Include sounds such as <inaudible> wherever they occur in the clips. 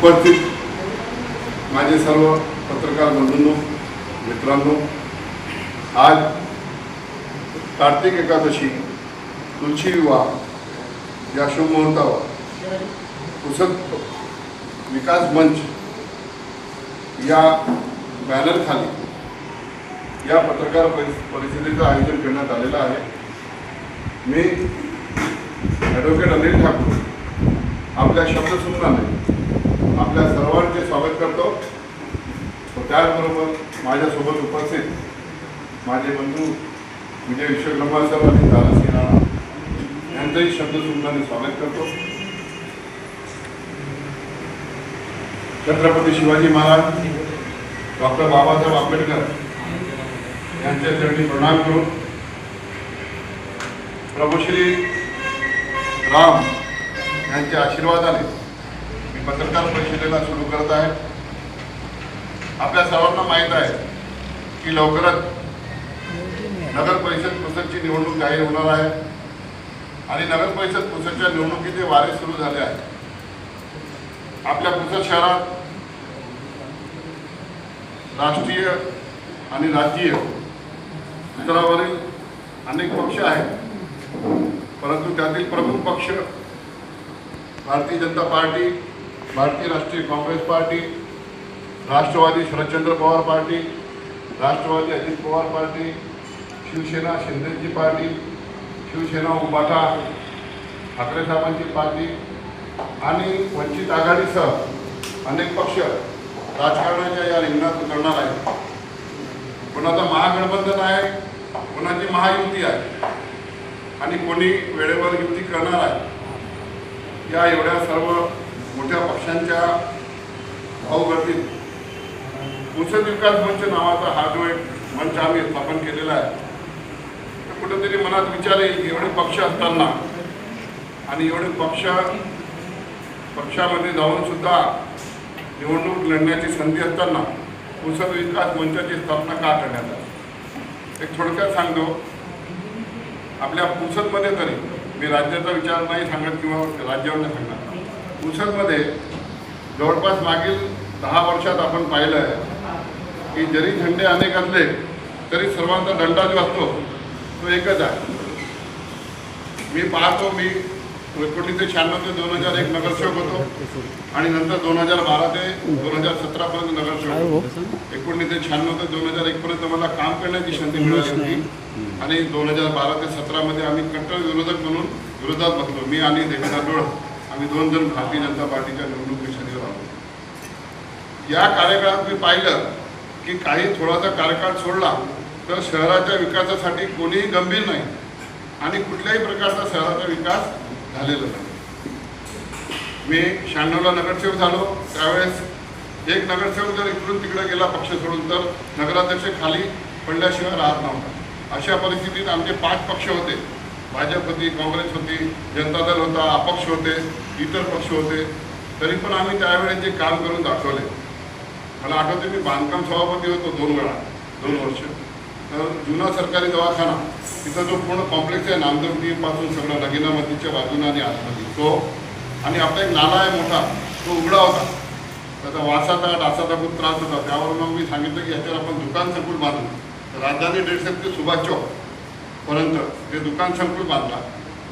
उपस्थित माझे सर्व पत्रकार बंधूंनो मित्रांनो आज कार्तिक एकादशी तुळशी विवाह या शुभमुहूर्तावर पुसद विकास मंच या बॅनरखाली या पत्रकार परिषदेचं आयोजन करण्यात आलेलं आहे. मी ॲडव्होकेट अनिल ठाकूर आपल्या शब्दसूत्राने आपल्या सर्वांचे स्वागत करतो. व त्याचबरोबर माझ्यासोबत उपस्थित माझे बंधू विजय विश्वकर्मा सर आणि दादासिंह राणा यांचंही शब्दसूत्राने स्वागत करतो. छत्रपती शिवाजी महाराज डॉक्टर बाबासाहेब आंबेडकर यांच्या चरणी प्रणाम करून प्रभू श्री राम यांच्या आशीर्वादाने पत्रकार परिषदेला सुरू करत आहे आपल्या सर्वांना माहीत आहे की लवकरच नगर परिषद पुसदची निवडणूक जाहीर होणार आहे. आणि नगर परिषद पुसदच्या निवडणुकीचे वारे सुरू झाले आहे आपल्या पुसद शहरात राष्ट्रीय आणि राज्यीय स्तरावरील अनेक पक्ष आहेत. परंतु त्यातील प्रमुख पक्ष भारतीय Janata party Bharatiya Rashtriya Congress party Rashtrawadi Sharadchandra Pawar party Rashtrawadi Ajit Pawar party Shivsena शिंदेची party Shiv Sena उंबाटा ठाकरे साहेबांची पार्टी आणि वंचित आघाडीसह अनेक पक्ष राजकारणाच्या या रिंगणात उतरणार आहेत. कोणाचं महागठबंधन आहे कोणाची महायुती आहे आणि कोणी वेळेवर युती करणार आहे. या एवढ्या सर्व मोठ्या पक्षांच्या भाऊगर्दीत पुसद विकास मंच नावाचा हा जो एक मंच आम्ही स्थापन केलेला आहे तर कुठेतरी मनात विचार येईल की एवढे पक्ष असताना आणि एवढे पक्ष पक्षामध्ये जाऊन सुद्धा निवडणूक लढण्याची संधी असताना पुसद विकास मंचाची स्थापना का करण्यात आली? एक थोडक्यात सांगतो आपल्या पुसदमध्ये तरी मी राज्याचा विचार नाही सांगत किंवा राज्यावर नाही सांगणार. पुसदमध्ये जवळपास मागील दहा वर्षात आपण पाहिलं आहे की जरी झंडे अनेक असले तरी सर्वांचा दंडा जो असतो तो एकच आहे. मी पाहतो मी एकोणीसशे शहाण्णव ते दोन हजार एक नगरसेवक होतो आणि नंतर दोन हजार बारा ते दोन हजार सतरापर्यंत नगरसेवक होतो. एकोणीसशे शहाण्णव ते दोन हजार एकपर्यंत मला काम करण्याची संधी मिळाली होती. आणि दोन हजार बारा ते सतरामध्ये आम्ही कट्टर विरोधक म्हणून विरोधात बसलो मी आणि देवेंद्र डोळ आम्ही दोन जण भारतीय जनता पार्टीच्या निवडणूक निशाणीवर आलो या कार्यकाळात मी पाहिलं की काही थोडासा कार्यकाळ सोडला तर शहराच्या विकासासाठी कोणीही गंभीर नाही आणि कुठल्याही प्रकारचा शहराचा विकास झालेला नाही. मी शहाण्णवला नगरसेवक झालो. त्यावेळेस एक नगरसेवक जर इकडून तिकडे गेला पक्ष सोडून तर नगराध्यक्ष खाली पडल्याशिवाय राहत नव्हता. अशा परिस्थितीत आमचे पाच पक्ष होते. भाजप होती काँग्रेस होती जनता दल होता अपक्ष होते. इतर पक्ष होते तरी पण आम्ही त्यावेळेस जे काम करून दाखवले. मला आठवते मी बांधकाम सभापती होतो दोन वेळा दोन वर्ष. तर जुना सरकारी दवाखाना तिथं जो पूर्ण कॉम्प्लेक्स आहे नामदेवडीपासून सगळं नगिनामतीच्या बाजूने आणि आतमध्ये. तो आणि आपला एक नाला आहे मोठा तो उघडा होता. त्याचा वासाचा डासाचा खूप त्रास होता. त्यावर मग मी सांगितलं की याच्यावर आपण दुकान संकुल बांधलं राजधानी डेडसेप ते सुभाष चौक पर्यंत ते दुकान संकुल बांधला.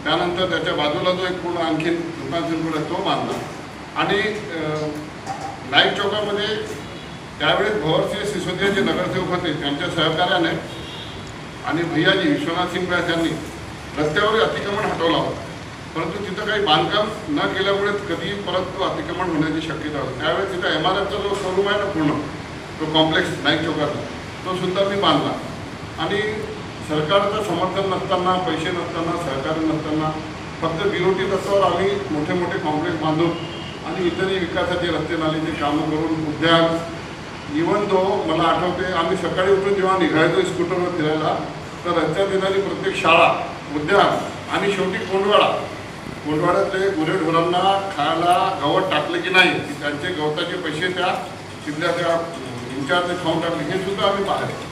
त्यानंतर त्याच्या बाजूला जो एक पूर्ण आणखीन दुकान संकुल आहे तो बांधला. आणि नाईक चौकामध्ये त्यावेळेस भवरसिंह सिसोदिया जे नगरसेवक होते त्यांच्या सहकार्याने. आणि भैयाजी विश्वनाथ सिंग व्यास यांनी रस्त्यावर अतिक्रमण हटवला होता. परंतु तिथं काही बांधकाम न केल्यामुळे कधी परत तो अतिक्रमण होण्याची शक्यता होती. त्यावेळेस तिथं एम आर एफचा जो शोरूम आहे ना पूर्ण तो कॉम्प्लेक्स नाईक चौकाचा तो सुद्धा मी बांधला. आणि सरकारचं समर्थन नसताना पैसे नसताना सहकार्य नसताना फक्त बिरोटी रस्त्यावर आम्ही मोठे मोठे कॉम्प्लेक्स बांधून आणि इतरही विकासाचे रस्ते नालीचे कामं करून उद्यान इवन तो मला आठवते आम्ही सकाळी उठून जेव्हा निघायचो स्कूटरवर फिरायला तर रस्त्यात येणारी प्रत्येक शाळा उद्यान आणि शेवटी कोंडवाडा. कोंडवाड्यातले गुरेढोरांना खायला गवत टाकले की नाही की त्यांचे गवताचे पैसे त्या तिथल्या त्या इंचार्जने खाऊन टाकले हे सुद्धा आम्ही पाहिले.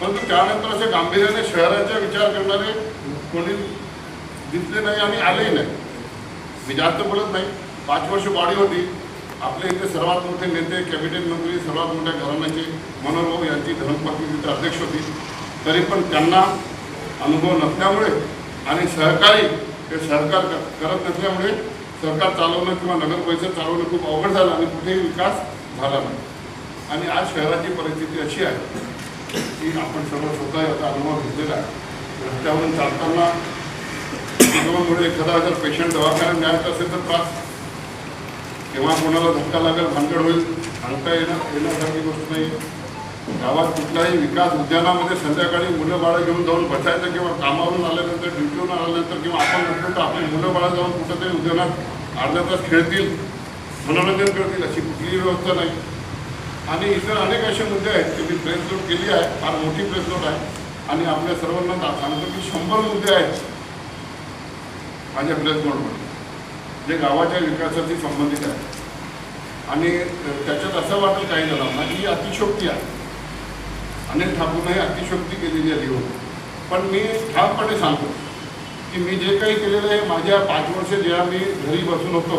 परंतु त्यानंतर असे गांभीर्याने शहराचा विचार करणारे कोणी दिसले नाही आणि आलेही नाही. मी जास्त बोलत नाही. पाच वर्ष वाढी होती. आपल्या इथे सर्वात मोठे नेते कॅबिनेट मंत्री सर्वात मोठ्या घराण्याचे मनोहर यांची धर्मपत्नी तिथे अध्यक्ष होती. तरी पण त्यांना अनुभव नसल्यामुळे आणि सहकारी हे सहकार करत नसल्यामुळे सरकार चालवणं किंवा नगर परिषद चालवणं खूप अवघड झालं आणि कुठेही विकास झाला नाही. आणि आज शहराची परिस्थिती अशी आहे की आपण सर्व स्वतः याचा अनुभव घेतलेला आहे. रस्त्यावरून चालताना त्यामुळे एखादा जर पेशंट दवाखान्यात न्यायचा असेल तर त्रास. केव्हा कोणाला धक्का लागेल भानगड होईल सांगता येणं येण्यासारखी गोष्ट नाही. गावात कुठल्याही विकास उद्यानामध्ये संध्याकाळी मुलं बाळं घेऊन जाऊन बसायचं किंवा कामावरून आल्यानंतर ड्युटीवरून आल्यानंतर किंवा आपण नसलो तर आपली मुलं बाळं जाऊन कुठंतरी उद्यानात अर्धा तास खेळतील मनोरंजन करतील अशी कुठलीही व्यवस्था नाही. आणि इतर अनेक असे मुद्दे आहेत की मी प्रेस नोट केली आहे फार मोठी प्रेस नोट आहे. आणि आपल्या सर्वांना सांगतो की शंभर मुद्दे आहेत माझ्या प्रेस नोटमध्ये जे गावाच्या विकासाशी संबंधित आहे आणि त्याच्यात असं वाटेल काही जणांना की ही अतिशोक्ती आहे. अनिल ठाकूरनंही अतिशोक्ती केलेली आहे लिहून. पण मी ठामपणे सांगतो की मी जे काही केलेलं आहे माझ्या पाच वर्ष जेव्हा मी घरी बसून होतो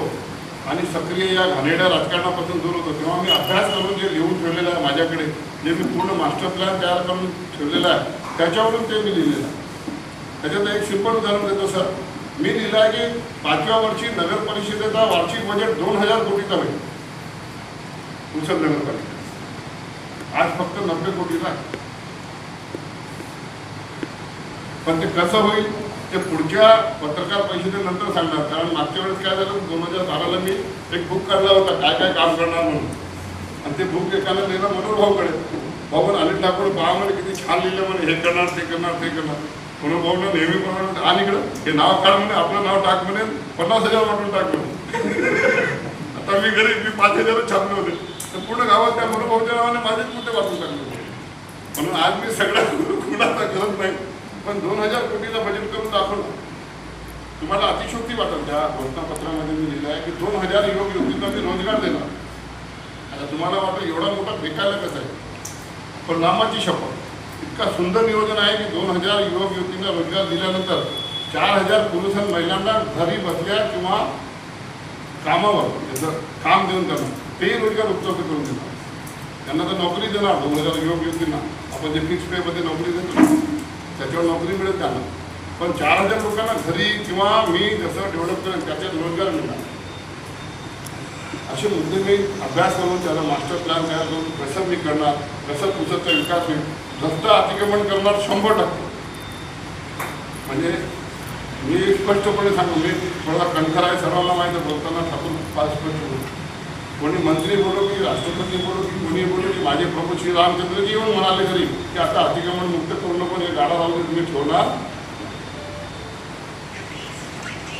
आणि सक्रिय या घाणेरड्या राजकारणापासून दूर होतो. तेव्हा मी अभ्यास करून जे लिहून ठेवलेलं आहे माझ्याकडे जे मी पूर्ण मास्टर प्लॅन तयार करून ठेवलेला आहे त्याच्यावरून ते मी लिहिलेलं आहे. त्याच्यात एक सिंपल उदाहरण देतो सर. मी लिहिलं आहे की पाचव्या वर्षी नगर परिषदेचा वार्षिक बजेट दोन हजार कोटीचा होईल. पुसद नगरपालिका आज फक्त नब्बे कोटीचा आहे. पण ते कसं होईल? ते पुढच्या पत्रकार परिषदेनंतर सांगणार. कारण मागच्या वेळेस काय झालं? दोन हजार बाराला मी एक बुक काढला होता काय काय काम करणार म्हणून. आणि ते बुक एकाला लिहिलं मनोहर भाऊकडे. भाऊ अनिल ठाकूर पहा म्हणे किती छान लिहिलं म्हणे हे करणार ते करणार ते करणार. म्हणून भाऊनं नेहमी म्हणून आणि इकडं हे नाव काढ म्हणे आपलं नाव टाक म्हणे पन्नास हजार वाटून टाक म्हणे. <laughs> आता मी घरी मी पाच हजार छापले होते. तर पूर्ण गावात त्या मनोभाऊच्या नावाने माझेच मुद्दे वाचून टाकले होते? म्हणून आज मी सगळ्या <laughs> कुणाचा करत नाही. पण दोन हजार कोटीचा बजेट करून दाखवलं. तुम्हाला अतिशोक्ती वाटेल त्या घोषणापत्रामध्ये मी लिहिलं आहे की दोन हजार युवक युवतींना मी रोजगार देणार. आता तुम्हाला वाटतं एवढा मोठा फेकायला कसं आहे? पण नामाची शपथ. इतका सुंदर नियोजन आहे की दोन हजार युवक युवतींना रोजगार दिल्यानंतर चार हजार पुरुष आणि महिलांना घरी बसल्या किंवा कामावर जसं काम देऊन त्यांना तेही रोजगार उपलब्ध करून देणार. त्यांना तर नोकरी देणार दोन हजार युवक युवतींना. आपण जे फिक्स पेमध्ये नोकरी देतो. त्याच्यावर नोकरी मिळेल त्यांना. पण चार हजार लोकांना घरी किंवा मी जसं डेव्हलप करेन त्याच्यात रोजगार मिळणार. असे मुद्दे मी अभ्यास करून त्याला मास्टर प्लॅन तयार करून कसं मी करणार कसं पुसतचा विकास होईल रस्ता अतिक्रमण करणार शंभर टक्के. म्हणजे मी स्पष्टपणे सांगू मी थोडा कणखर आहे सर्वांना माहिती बोलताना ठाकूर फार स्पष्ट बोलतो कोणी मंत्री बोलो की राष्ट्रपती बोलो की कोणी बोलो की माझे प्रभू श्री रामचंद्रजी येऊन म्हणाले घरी की आता अतिक्रमण मुक्त करू नको हे गाडा लावून तुम्ही ठेवणार?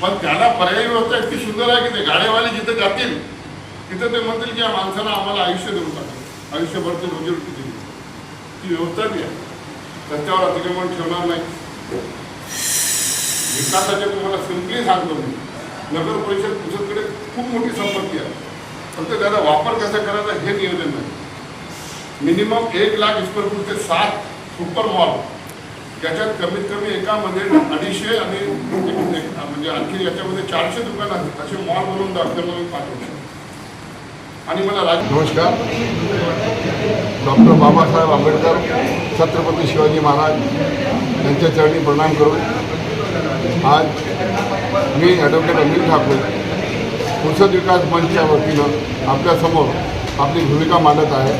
पण त्याला पर्यायी व्यवस्था इतकी सुंदर आहे की ते गाडेवाले जिथे जातील तिथं ते म्हणतील की या माणसानं आम्हाला आयुष्य देऊन टाकलं. आयुष्यभर ते रोजीरोटी दिली ती व्यवस्था बी आहे. रस्त्यावर अतिक्रमण ठेवणार नाही. विकासाचे तुम्हाला सिम्पली सांगतो मी. नगर परिषद पुसदकडे खूप मोठी संपत्ती आहे. फक्त त्याचा वापर कसा करायचा हे नियोजन नाही. मिनिमम एक लाख स्क्वेअर फूट ते सात सुपर मॉल याच्यात कमीत कमी एकामध्ये अडीचशे आणि म्हणजे आणखी याच्यामध्ये चारशे दुकान आहेत. असे मॉल बनवून दाखवलं मी पाठवतो आणि मला राज नमस्कार. डॉक्टर बाबासाहेब आंबेडकर छत्रपती शिवाजी महाराज यांच्या चरणी प्रणाम करून आज मी ॲडव्होकेट अनिल ठाकूर पुसद विकास मंचच्या वतीनं आपल्यासमोर आपली भूमिका मांडत आहे.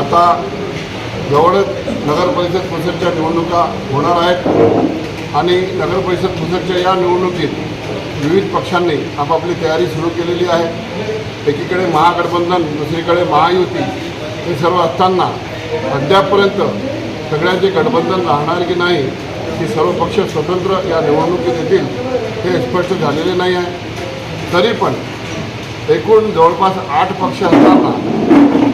आता जवळच नगर परिषद पुसदच्या निवडणुका होणार आहेत आणि नगर परिषद या निवडणुकीत विविध पक्षांनी आपापली तयारी सुरू केलेली आहे. एकीकडे महागठबंधन दुसरीकडे महायुती हे सर्व असताना अद्यापपर्यंत सगळ्यांचे गठबंधन राहणार की नाही की सर्व पक्ष स्वतंत्र या निवडणुकीत येतील हे स्पष्ट झालेले नाही आहे. तरी पण एकूण जवळपास आठ पक्ष असताना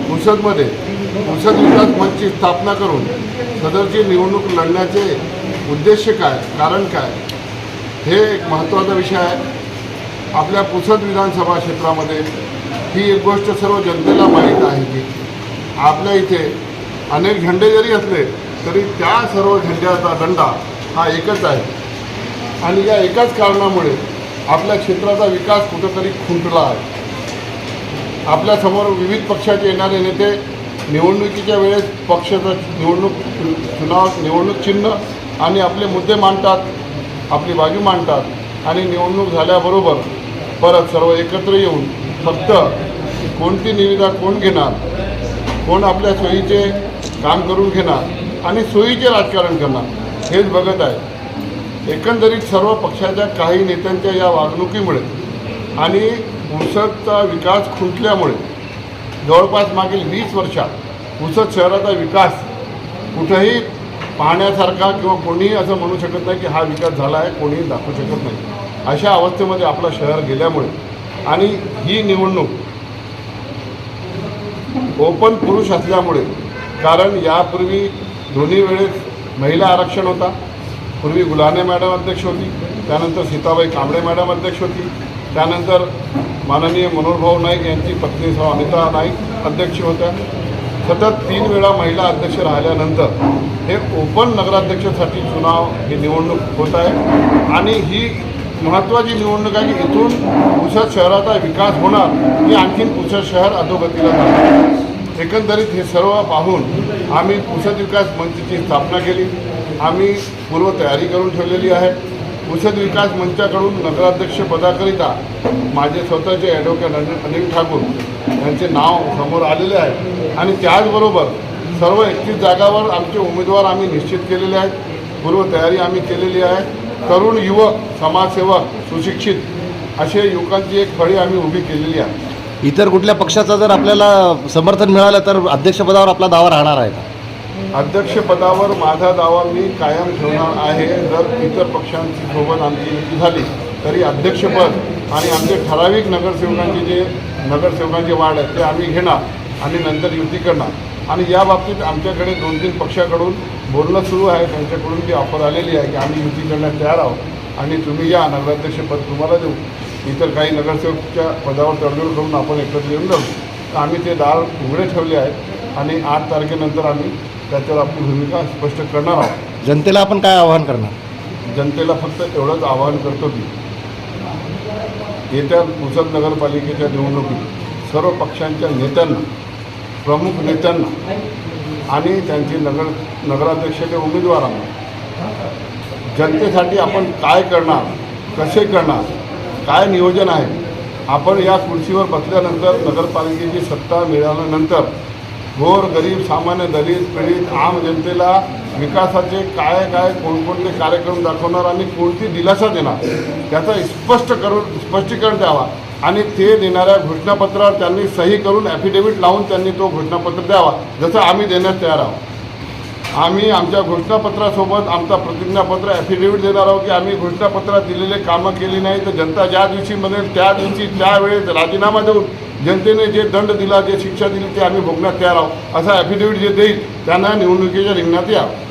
पुसदमध्ये पुसद विकास मंचची स्थापना करून सदरची निवडणूक लढण्याचे उद्देश काय कारण काय हे एक महत्त्वाचा विषय आहे. आपल्या पुसद विधानसभा क्षेत्रामध्ये ही एक गोष्ट सर्व जनतेला माहीत आहे की आपल्या इथे अनेक झेंडे जरी असले तरी त्या सर्व झेंड्याचा दंडा हा एकच आहे. आणि या एकाच कारणामुळे आपल्या क्षेत्राचा विकास कुठंतरी खुंटला आहे. आपल्यासमोर विविध पक्षाचे येणारे नेते निवडणुकीच्या वेळेस पक्षाचं निवडणूक चुनाव निवडणूक चिन्ह आणि आपले मुद्दे मांडतात आपली बाजू मांडतात आणि निवडणूक झाल्याबरोबर परत सर्व एकत्र येऊन फक्त कोणती निविदा कोण घेणार कोण आपल्या सोयीचे काम करून घेणार आणि सोयीचे राजकारण करणार हेच बघत आहे. एकंदरीत सर्व पक्षाच्या काही नेत्यांच्या या वागणुकीमुळे आणि पुसदचा विकास खुंटल्यामुळे जवळपास मागील वीस वर्षात पुसद शहराचा विकास कुठंही पाहण्यासारखा किंवा कोणीही असं म्हणू शकत नाही की हा विकास झाला आहे कोणीही दाखवू शकत नाही. अशा अवस्थेमध्ये आपलं शहर गेल्यामुळे आणि ही निवडणूक ओपन पुरुष असल्यामुळे कारण यापूर्वी दोन्ही वेळेस महिला आरक्षण होता पूर्वी गुलाने मॅडम अध्यक्ष होती त्यानंतर सीताबाई कांबळे मॅडम अध्यक्ष होती त्यानंतर माननीय मनोहरभाऊ नाईक यांची पत्नी अनिता नाईक अध्यक्ष होत्या. सतत तीन वेळा महिला अध्यक्ष राहिल्यानंतर हे ओपन नगराध्यक्षासाठी चुनाव ही निवडणूक होत आहे आणि ही महत्त्वाची निवडणूक आहे की इथून पुसद शहराचा विकास होणार की आणखीन पुसद शहर अधोगतीला जाणार. एकंदरीत हे सर्व पाहून आम्ही पुसद विकास मंचची स्थापना केली. आम्ही पूर्वतयारी करून ठेवलेली आहे. औषध विकास मंचाकडून नगराध्यक्ष पदाकरिता माझे स्वतःचे ॲडव्होकेट अनिल ठाकूर यांचे नाव समोर आलेले आहे. आणि त्याचबरोबर सर्व एकतीस जागावर आमचे उमेदवार आम्ही निश्चित केलेले आहेत. पूर्वतयारी आम्ही केलेली आहे. तरुण युवक समाजसेवक सुशिक्षित असे युवकांची एक फळी आम्ही उभी केलेली आहे. इतर कुठल्या पक्षाचं जर आपल्याला समर्थन मिळालं तर अध्यक्षपदावर आपला दावा राहणार आहे का? अध्यक्षपदावर माझा दावा मी कायम ठेवणार आहे. जर इतर पक्षांची सोबत आमची युती झाली तरी अध्यक्षपद आणि आमचे ठराविक नगरसेवकांचे जे नगरसेवकांचे वाढ आहेत ते आम्ही घेणार आणि नंतर युती करणार. आणि या बाबतीत आमच्याकडे दोन तीन पक्षाकडून बोलणं सुरू आहे. त्यांच्याकडून ती ऑफर आलेली आहे की आम्ही युती करण्यास तयार आहोत. आणि तुम्ही या नगराध्यक्षपद तुम्हाला देऊ. इतर काही नगरसेवकच्या पदावर तडजोड करून आपण एकत्र येऊन जाऊ. तर आम्ही ते दार उघडे ठेवले आहेत. आणि आठ तारखेनंतर आम्ही त्याच्यावर आपली भूमिका स्पष्ट करणार आहोत. जनतेला आपण काय आवाहन करणार? जनतेला फक्त एवढंच आवाहन करतो की येत्या पुसद नगरपालिकेच्या निवडणुकीत सर्व पक्षांच्या नेत्यांना प्रमुख नेत्यांना आणि त्यांचे नगर नगराध्यक्षाच्या उमेदवारांना जनतेसाठी आपण काय करणार कसे करणार काय नियोजन आहे आपण या खुर्चीवर बसल्यानंतर नगरपालिकेची सत्ता मिळाल्यानंतर गोर गरीब सामान्य दलित पीडित आम जनतेला विकासाचे काय काय कोणकोणते कार्यक्रम दाखवणार आणि कोणती दिलासा देणार त्याचं स्पष्ट करून स्पष्टीकरण द्यावा. आणि ते देणाऱ्या घोषणापत्रावर त्यांनी सही करून ॲफिडेव्हिट लावून त्यांनी तो घोषणापत्र द्यावा जसं आम्ही देण्यास तयार आहोत. आम्ही आमच्या घोषणापत्रासोबत आमचा प्रतिज्ञापत्र ॲफिडेव्हिट देणार आहोत की आम्ही घोषणापत्रात दिलेले कामं केली नाही तर जनता ज्या दिवशी म्हणेल त्या दिवशी त्यावेळेस राजीनामा देऊन जनतेने जे दंड दिला जे शिक्षा दिली ते आम्ही भोगण्यात तयार आहोत. असा ॲफिडेव्हिट जे देईल त्यांना निवडणुकीच्या रिंगणात यावं